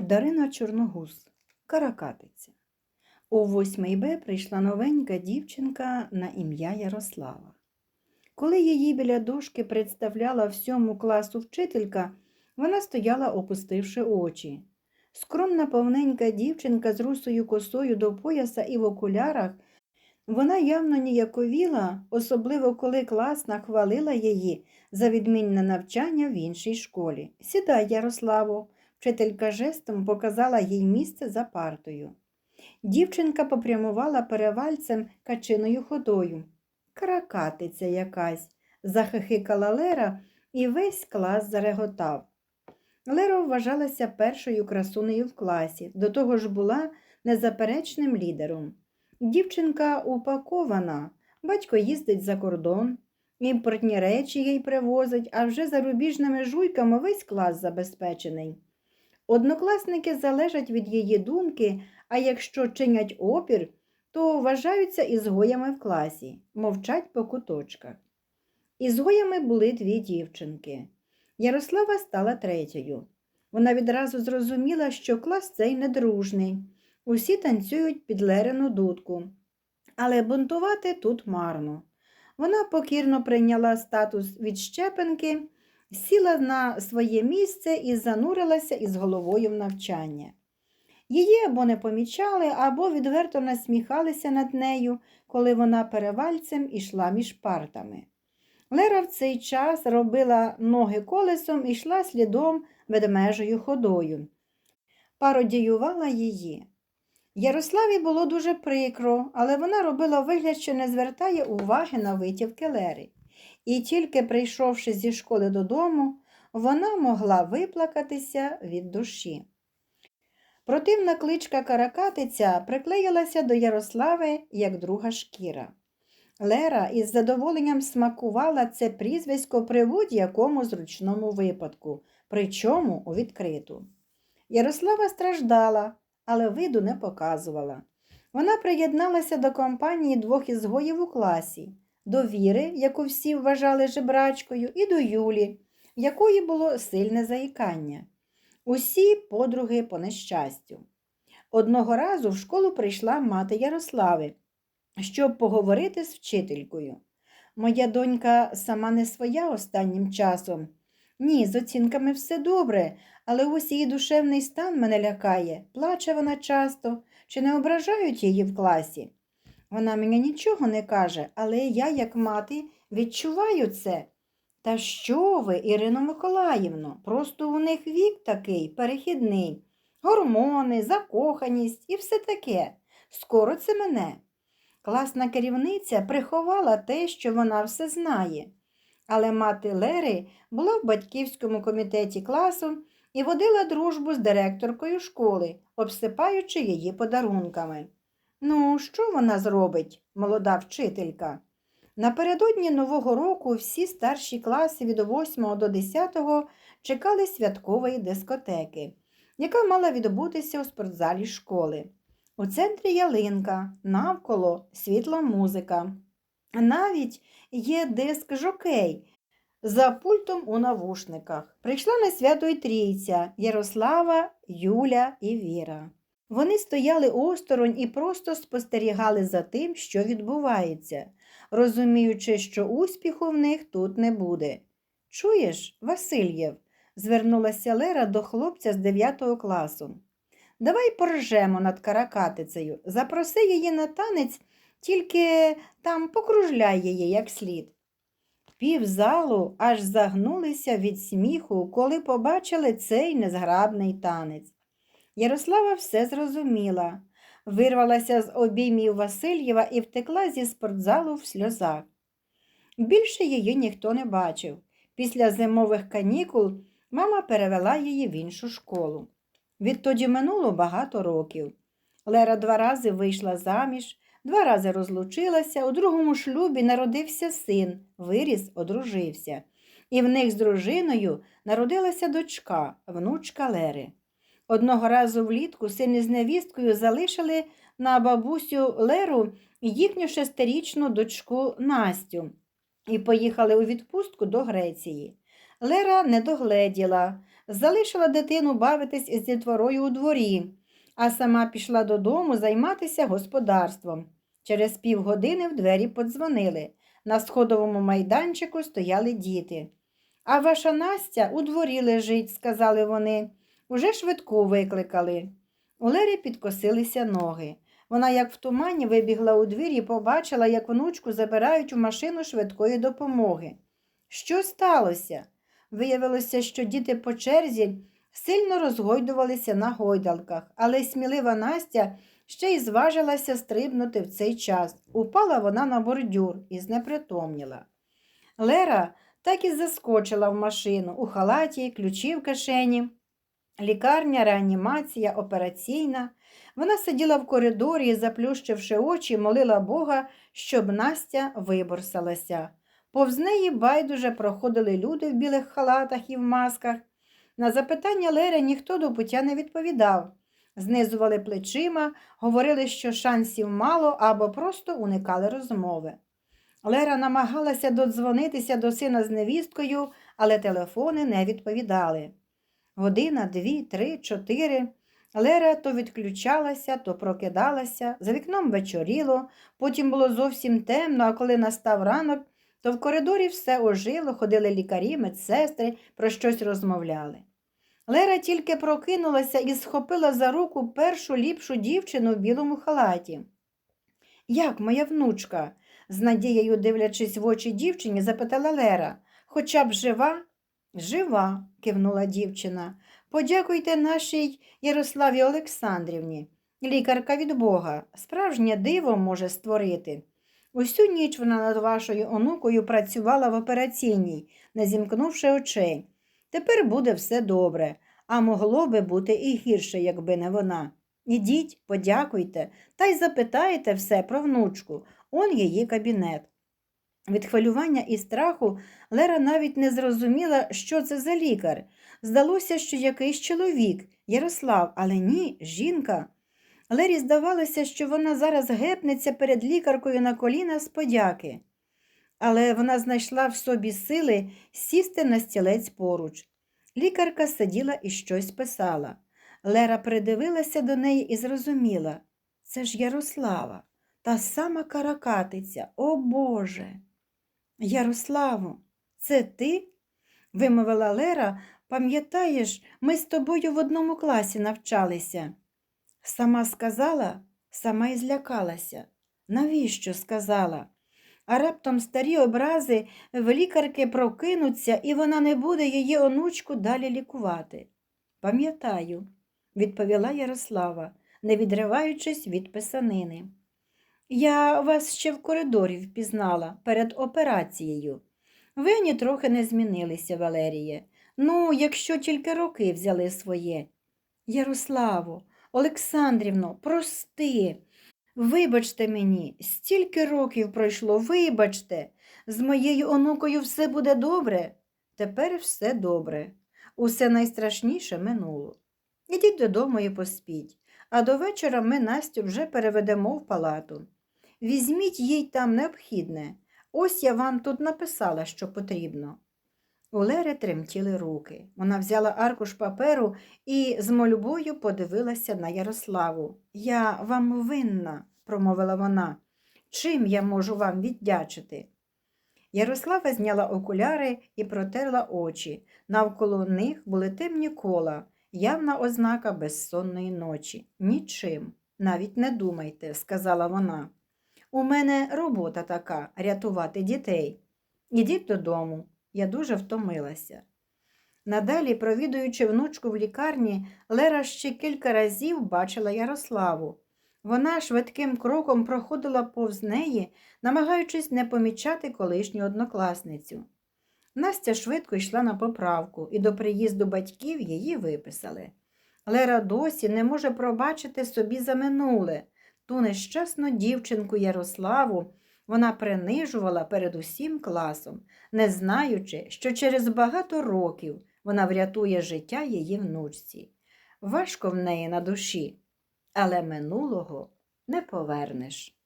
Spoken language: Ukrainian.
Дарина Чорногуз, Каракатиця. У 8 Б прийшла новенька дівчинка на ім'я Ярослава. Коли її біля дошки представляла всьому класу вчителька, вона стояла, опустивши очі. Скромна повненька дівчинка з русою косою до пояса і в окулярах, вона явно ніяковіла, особливо коли класна хвалила її за відмінне навчання в іншій школі. Сідай, Ярославо, Вчителька жестом показала їй місце за партою. Дівчинка попрямувала перевальцем качиною ходою. Каракатиця якась, захихикала Лера, і весь клас зареготав. Лера вважалася першою красунею в класі, до того ж була незаперечним лідером. Дівчинка упакована, батько їздить за кордон, імпортні речі їй привозить, а вже зарубіжними жуйками весь клас забезпечений. Однокласники залежать від її думки, а якщо чинять опір, то вважаються ізгоями в класі, мовчать по куточках. Ізгоями були дві дівчинки. Ярослава стала третьою. Вона відразу зрозуміла, що клас цей недружний. Усі танцюють під Лерину дудку. Але бунтувати тут марно. Вона покірно прийняла статус відщепенки сіла на своє місце і занурилася із головою в навчання. Її або не помічали, або відверто насміхалися над нею, коли вона перевальцем ішла між партами. Лера в цей час робила ноги колесом і йшла слідом ведмежою ходою. Пародіювала її. Ярославі було дуже прикро, але вона робила вигляд, що не звертає уваги на витівки Лери і тільки прийшовши зі школи додому, вона могла виплакатися від душі. Противна кличка Каракатиця приклеїлася до Ярослави як друга шкіра. Лера із задоволенням смакувала це прізвисько при будь-якому зручному випадку, причому у відкриту. Ярослава страждала, але виду не показувала. Вона приєдналася до компанії двох ізгоїв у класі до Віри, яку всі вважали жебрачкою, і до Юлі, якої було сильне заїкання. Усі подруги по нещастю. Одного разу в школу прийшла мати Ярослави, щоб поговорити з вчителькою. Моя донька сама не своя останнім часом. Ні, з оцінками все добре, але ось її душевний стан мене лякає. Плаче вона часто, чи не ображають її в класі. Вона мені нічого не каже, але я, як мати, відчуваю це. Та що ви, Ірино Миколаївно, просто у них вік такий перехідний, гормони, закоханість і все таке. Скоро це мене. Класна керівниця приховала те, що вона все знає. Але мати Лери була в батьківському комітеті класу і водила дружбу з директоркою школи, обсипаючи її подарунками. Ну, що вона зробить, молода вчителька? Напередодні Нового року всі старші класи від 8 до 10 чекали святкової дискотеки, яка мала відбутися у спортзалі школи. У центрі ялинка, навколо світла музика. Навіть є диск жокей за пультом у навушниках. Прийшла на свято й трійця Ярослава, Юля і Віра. Вони стояли осторонь і просто спостерігали за тим, що відбувається, розуміючи, що успіху в них тут не буде. Чуєш, Васильєв? звернулася Лера до хлопця з 9 класу. Давай поржемо над каракатицею, запроси її на танець, тільки там покружляй її як слід. Півзалу аж загнулися від сміху, коли побачили цей незграбний танець. Ярослава все зрозуміла, вирвалася з обіймів Васильєва і втекла зі спортзалу в сльозах. Більше її ніхто не бачив. Після зимових канікул мама перевела її в іншу школу. Відтоді минуло багато років. Лера два рази вийшла заміж, два рази розлучилася, у другому шлюбі народився син, виріс, одружився. І в них з дружиною народилася дочка, внучка Лери. Одного разу влітку син із невісткою залишили на бабусю Леру їхню шестирічну дочку Настю і поїхали у відпустку до Греції. Лера не догледіла, залишила дитину бавитись із дітворою у дворі, а сама пішла додому займатися господарством. Через півгодини в двері подзвонили. На сходовому майданчику стояли діти. А ваша Настя у дворі лежить, сказали вони. Уже швидку викликали. У Лері підкосилися ноги. Вона, як в тумані, вибігла у двір і побачила, як внучку забирають у машину швидкої допомоги. Що сталося? Виявилося, що діти по черзі сильно розгойдувалися на гойдалках, але смілива Настя ще й зважилася стрибнути в цей час. Упала вона на бордюр і знепритомніла. Лера так і заскочила в машину у халаті, ключі в кишені. Лікарня, реанімація, операційна. Вона сиділа в коридорі і, заплющивши очі, молила Бога, щоб Настя виборсалася. Повз неї байдуже проходили люди в білих халатах і в масках. На запитання Лери ніхто до пуття не відповідав. Знизували плечима, говорили, що шансів мало або просто уникали розмови. Лера намагалася додзвонитися до сина з невісткою, але телефони не відповідали. Година, дві, три, чотири. Лера то відключалася, то прокидалася, за вікном вечоріло, потім було зовсім темно, а коли настав ранок, то в коридорі все ожило, ходили лікарі, медсестри, про щось розмовляли. Лера тільки прокинулася і схопила за руку першу ліпшу дівчину в білому халаті. Як моя внучка? з надією дивлячись в очі дівчині, запитала Лера. Хоча б жива? Жива, кивнула дівчина. Подякуйте нашій Ярославі Олександрівні. Лікарка від Бога. Справжнє диво може створити. Усю ніч вона над вашою онукою працювала в операційній, не зімкнувши очей. Тепер буде все добре, а могло би бути і гірше, якби не вона. Ідіть, подякуйте та й запитаєте все про внучку, он її кабінет. Від хвилювання і страху Лера навіть не зрозуміла, що це за лікар. Здалося, що якийсь чоловік, Ярослав, але ні, жінка. Лері здавалося, що вона зараз гепнеться перед лікаркою на коліна з подяки. Але вона знайшла в собі сили сісти на стілець поруч. Лікарка сиділа і щось писала. Лера придивилася до неї і зрозуміла це ж Ярослава, та сама каракатиця, о Боже. Ярославо, це ти? вимовила Лера, пам'ятаєш, ми з тобою в одному класі навчалися. Сама сказала, сама й злякалася. Навіщо сказала? А раптом старі образи в лікарки прокинуться, і вона не буде її онучку далі лікувати. Пам'ятаю, відповіла Ярослава, не відриваючись від писанини. Я вас ще в коридорі впізнала перед операцією. Ви ані трохи не змінилися, Валеріє. Ну, якщо тільки роки взяли своє. Ярославо, Олександрівно, прости. Вибачте мені, стільки років пройшло, вибачте, з моєю онукою все буде добре. Тепер все добре. Усе найстрашніше минуло. Ідіть додому і поспіть, а до вечора ми Настю вже переведемо в палату. Візьміть їй там необхідне. Ось я вам тут написала, що потрібно. У Лери тремтіли руки. Вона взяла аркуш паперу і з мольбою подивилася на Ярославу. Я вам винна, промовила вона. Чим я можу вам віддячити? Ярослава зняла окуляри і протерла очі. Навколо них були темні кола, явна ознака безсонної ночі. Нічим, навіть не думайте, сказала вона. У мене робота така рятувати дітей. Ідіть додому, я дуже втомилася. Надалі, провідуючи внучку в лікарні, Лера ще кілька разів бачила Ярославу. Вона швидким кроком проходила повз неї, намагаючись не помічати колишню однокласницю. Настя швидко йшла на поправку, і до приїзду батьків її виписали. Лера досі не може пробачити собі за минуле. Ту нещасну дівчинку Ярославу вона принижувала перед усім класом, не знаючи, що через багато років вона врятує життя її внучці. Важко в неї на душі, але минулого не повернеш.